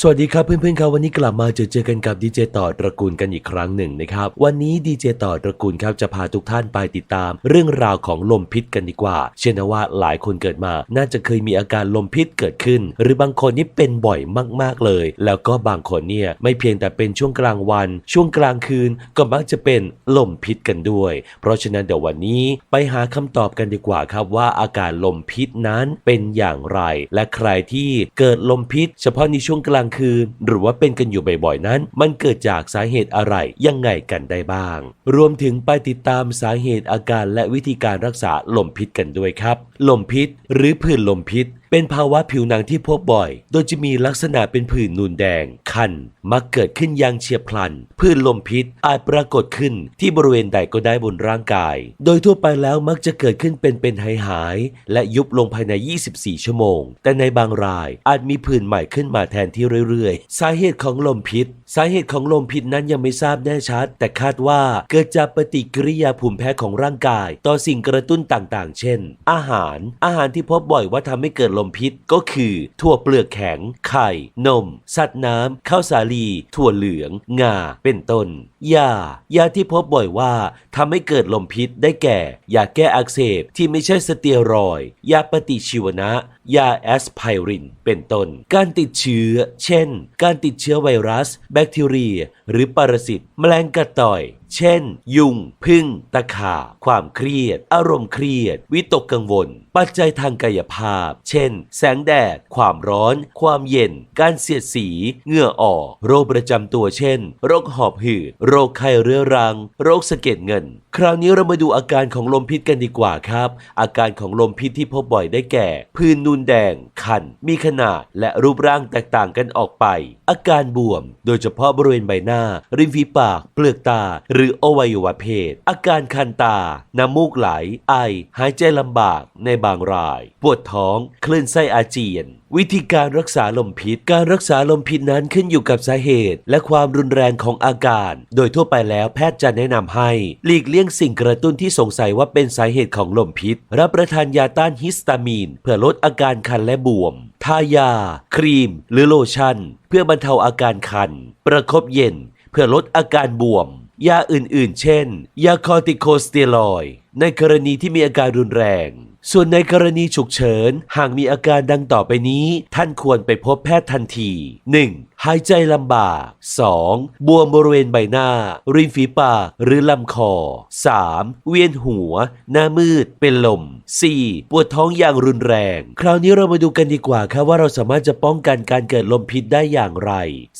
สวัสดีครับเพื่อนๆครับวันนี้กลับมาเจอเจอกันกับดีเจต่อตระกูลกันอีกครั้งหนึ่งนะครับวันนี้ดีเจต่อตระกูลครับจะพาทุกท่านไปติดตาม เรื่องราวของลมพิษกันดีกว่า เชื่อนว่าหลายคนเกิดมา น่าจะเคยมีอาการลมพิษเกิดขึ้น หรือบางคนนี่เป็นบ่อยมาก ๆเลย แล้วก็บางคนเนี่ยไม่เพียงแต่เป็นช่วงกลางวัน ช่วงกลางคืนก็มักจะเป็นลมพิษกันด้วย เพราะฉะนั้นเดี๋ยววันนี้ไปหาคำตอบกันดีกว่าครับว่าอาการลมพิษนั้นเป็นอย่างไร และใครที่เกิดลมพิษ เฉพาะในช่วงกลางคืน หรือว่าเป็นกันอยู่บ่อยๆนั้น มันเกิดจากสาเหตุอะไรยังไงกันได้บ้าง รวมถึงไปติดตามสาเหตุอาการและวิธีการรักษาลมพิษกันด้วยครับลมพิษ หรือผื่นลมพิษ เป็นภาวะผิวหนังที่พบบ่อย โดยจะมีลักษณะเป็นผื่นนูนแดง คัน มักเกิดขึ้นอย่างเฉียบพลัน ผื่นลมพิษอาจปรากฏขึ้นที่บริเวณใดก็ได้บนร่างกาย โดยทั่วไปแล้วมักจะเกิดขึ้นเป็นเป็นหายหาย และยุบลงภายใน 24 ชั่วโมง แต่ในบางรายอาจมีผื่นใหม่ขึ้นมาแทนที่เรื่อยๆ สาเหตุของลมพิษ สาเหตุของลมพิษนั้นยังไม่ทราบแน่ชัด แต่คาดว่าเกิดจากปฏิกิริยาภูมิแพ้ของร่างกาย ต่อสิ่งกระตุ้นต่างๆ เช่น อาหารอาหารที่พบบ่อยว่าทำให้เกิดลมพิษก็คือ ถั่วเปลือกแข็ง ไข่ นม สัตว์น้ำข้าวสาลี ถั่วเหลือง งา เป็นต้น ยา ยาที่พบบ่อยว่าทำให้เกิดลมพิษได้แก่ ยาแก้อักเสบที่ไม่ใช่สเตียรอยยาปฏิชีวนะ ยาแอสไพริน เป็นต้น การติดเชื้อ เช่น การติดเชื้อไวรัส แบคทีเรีย หรือปรสิต แมลงกัดต่อยเช่น ยุง พึ่ง ตะขาบความเครียด อารมณ์เครียด วิตกกังวล ปัจจัยทางกายภาพ เช่น แสงแดด ความร้อน ความเย็น การเสียดสี เหงื่อออก โรคประจำตัวเช่น โรคหอบหืด โรคไข้เรื้อรัง โรคสะเก็ดเงิน คราวนี้เรามาดูอาการของลมพิษกันดีกว่าครับ อาการของลมพิษที่พบบ่อยได้แก่ พื้นนูนแดง คัน มีขนาด และรูปร่างแตกต่างกันออกไป อาการบวม โดยเฉพาะบริเวณใบหน้า ริมฝีปาก เปลือกตาหรืออวัยวะเพศ อาการคันตา น้ำมูกไหล ไอ หายใจลำบากในบางราย ปวดท้อง คลื่นไส้อาเจียน วิธีการรักษาลมพิษ การรักษาลมพิษนั้นขึ้นอยู่กับสาเหตุ และความรุนแรงของอาการ โดยทั่วไปแล้วแพทย์จะแนะนำให้ หลีกเลี่ยงสิ่งกระตุ้นที่สงสัยว่าเป็นสาเหตุของลมพิษ รับประทานยาต้านฮิสตามีน เพื่อลดอาการคันและบวม ทายา ครีม หรือโลชั่น เพื่อบรรเทาอาการคัน ประคบเย็น เพื่อลดอาการบวม ยาอื่นๆ เช่น ยาคอติโคสเตียรอย ในกรณีที่มีอาการรุนแรง ส่วนในกรณีฉุกเฉิน หากมีอาการดังต่อไปนี้ ท่านควรไปพบแพทย์ทันที 1. หายใจลำบาก 2. บวมบริเวณใบหน้า ริมฝีปากหรือลำคอ 3. เวียนหัว หน้ามืด เป็นลม 4. ปวดท้องอย่างรุนแรง คราวนี้เรามาดูกันดีกว่าครับว่าเราสามารถจะป้องกันการเกิดลมพิษได้อย่างไร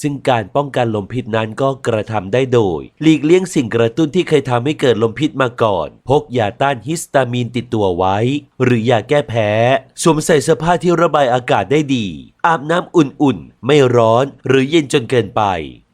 ซึ่งการป้องกันลมพิษนั้นก็กระทำได้โดย หลีกเลี่ยงสิ่งกระตุ้นที่เคยทำให้เกิดลมพิษมาก่อน พกยาต้านฮิสตามีนติดตัวไว้ หรือยาแก้แพ้ สวมใส่เสื้อผ้าที่ระบายอากาศได้ดี อาบน้ำอุ่นๆ ไม่ร้อนหรือเย็นจนเกินไป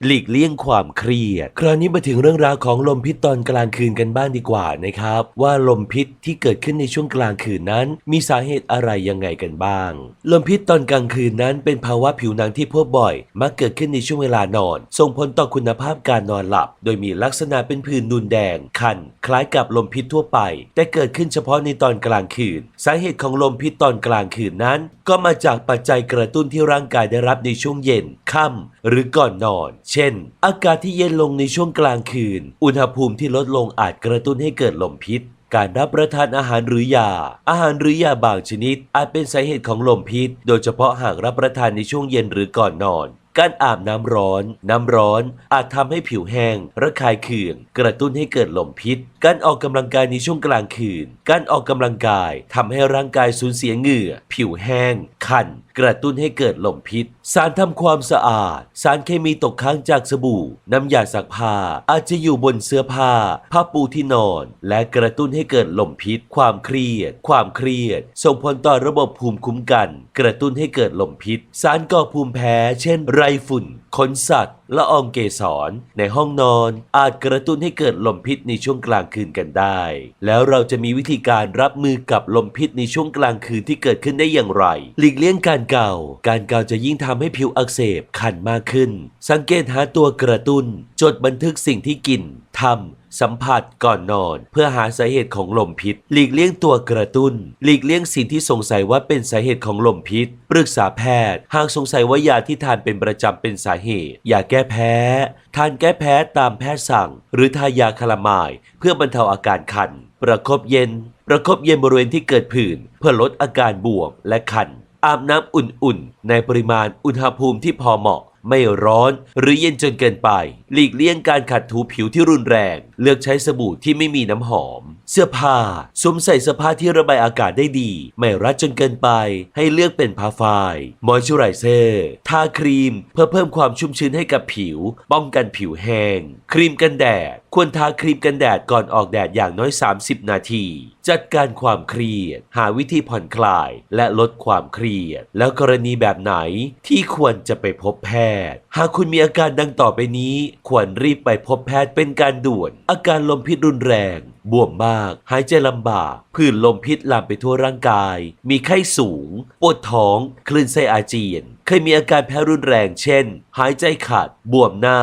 หลีกเลี่ยงความเครียด คราวนี้มาถึงเรื่องราวของลมพิษตอนกลางคืนกันบ้างดีกว่านะครับ ว่าลมพิษที่เกิดขึ้นในช่วงกลางคืนนั้น มีสาเหตุอะไรยังไงกันบ้าง ลมพิษตอนกลางคืนนั้นเป็นภาวะผิวหนังที่พบบ่อย มักเกิดขึ้นในช่วงเวลานอน ส่งผลต่อคุณภาพการนอนหลับ โดยมีลักษณะเป็นผื่นนูนแดง คัน คล้ายกับลมพิษทั่วไป แต่เกิดขึ้นเฉพาะในตอนกลางคืน สาเหตุของลมพิษตอนกลางคืนนั้นก็มาจากปัจจัยกระตุ้นที่ร่างกายได้รับในช่วงเย็นค่ำหรือก่อนนอน เช่น อากาศที่เย็นลงในช่วงกลางคืน อุณหภูมิที่ลดลงอาจกระตุ้นให้เกิดลมพิษการรับประทานอาหารหรือยา อาหารหรือยาบางชนิด อาจเป็นสาเหตุของลมพิษ โดยเฉพาะหากรับประทานในช่วงเย็นหรือก่อนนอน การอาบน้ำร้อน น้ำร้อนอาจทำให้ผิวแห้ง ระคายเคือง กระตุ้นให้เกิดลมพิษ การออกกำลังกายในช่วงกลางคืน การออกกำลังกายทำให้ร่างกายสูญเสียเหงื่อ ผิวแห้ง คันกระตุ้นให้เกิดลมพิษ สารทำความสะอาด สารเคมีตกค้างจากสบู่ น้ำยาซักผ้า อาจจะอยู่บนเสื้อผ้า ผ้าปูที่นอน และกระตุ้นให้เกิดลมพิษ ความเครียด ความเครียด ส่งผลต่อระบบภูมิคุ้มกัน กระตุ้นให้เกิดลมพิษ สารก่อภูมิแพ้ เช่น ไรฝุ่น ขนสัตว์ละอองเกสรในห้องนอน อาจกระตุ้นให้เกิดลมพิษในช่วงกลางคืนกันได้ แล้วเราจะมีวิธีการรับมือกับลมพิษในช่วงกลางคืนที่เกิดขึ้นได้อย่างไร หลีกเลี่ยงการเกาการเกาจะยิ่งทำให้ผิวอักเสบคันมากขึ้น สังเกตหาตัวกระตุ้น จดบันทึกสิ่งที่กินทำสัมผัสก่อนนอน เพื่อหาสาเหตุของลมพิษ หลีกเลี่ยงตัวกระตุ้น หลีกเลี่ยงสิ่งที่สงสัยว่าเป็นสาเหตุของลมพิษ ปรึกษาแพทย์ หากสงสัยว่ายาที่ทานเป็นประจำเป็นสาเหตุยาแก้แพ้ ทานแก้แพ้ตามแพทย์สั่ง หรือทายาคลามาย เพื่อบรรเทาอาการคัน ประคบเย็น ประคบเย็นบริเวณที่เกิดผื่น เพื่อลดอาการบวมและคัน อาบน้ำอุ่นๆ ในปริมาณอุณหภูมิที่พอเหมาะ ไม่ร้อน หรือเย็นจนเกินไป หลีกเลี่ยงการขัดถูผิวที่รุนแรง เลือกใช้สบู่ที่ไม่มีน้ำหอม เสื้อผ้าสวมใส่เสื้อผ้าที่ระบายอากาศได้ดี ไม่รัดจนเกินไป ให้เลือกเป็นผ้าฝ้ายมอยเจอไรเซอร์ทาครีม เพื่อเพิ่มความชุ่มชื้นให้กับผิว ป้องกันผิวแห้ง ครีมกันแดด ควรทาครีมกันแดดก่อนออกแดดอย่างน้อย 30 นาที จัดการความเครียด หาวิธีผ่อนคลาย และลดความเครียด แล้วกรณีแบบไหนที่ควรจะไปพบแพทย์หากคุณมีอาการดังต่อไปนี้ ควรรีบไปพบแพทย์เป็นการด่วน อาการลมพิษรุนแรงบวมมาก หายใจลำบาก ผื่นลมพิษลามไปทั่วร่างกาย มีไข้สูง ปวดท้อง คลื่นไส้อาเจียน เคยมีอาการแพ้รุนแรง เช่น หายใจขัดบวมหน้า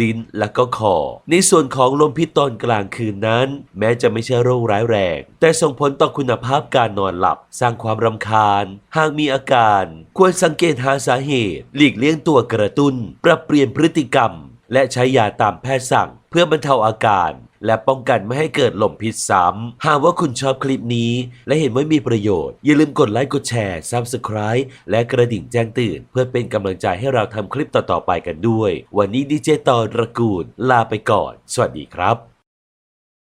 ลิ้น และก็คอ ในส่วนของลมพิษตอนกลางคืนนั้น แม้จะไม่ใช่โรคร้ายแรง แต่ส่งผลต่อคุณภาพการนอนหลับ สร้างความรำคาญ หากมีอาการ ควรสังเกตหาสาเหตุ หลีกเลี่ยงตัวกระตุ้น ปรับเปลี่ยนพฤติกรรม และใช้ยาตามแพทย์สั่ง เพื่อบรรเทาอาการ และป้องกันไม่ให้เกิดลมพิษซ้ำ หากว่าคุณชอบคลิปนี้ และเห็นว่ามีประโยชน์ อย่าลืมกดไลค์กดแชร์ Subscribe และกระดิ่งแจ้งเตือนเพื่อเป็นกำลังใจให้เราทำคลิปต่อๆไปกันด้วย วันนี้ดีเจต่อระกูลลาไปก่อน สวัสดีครับ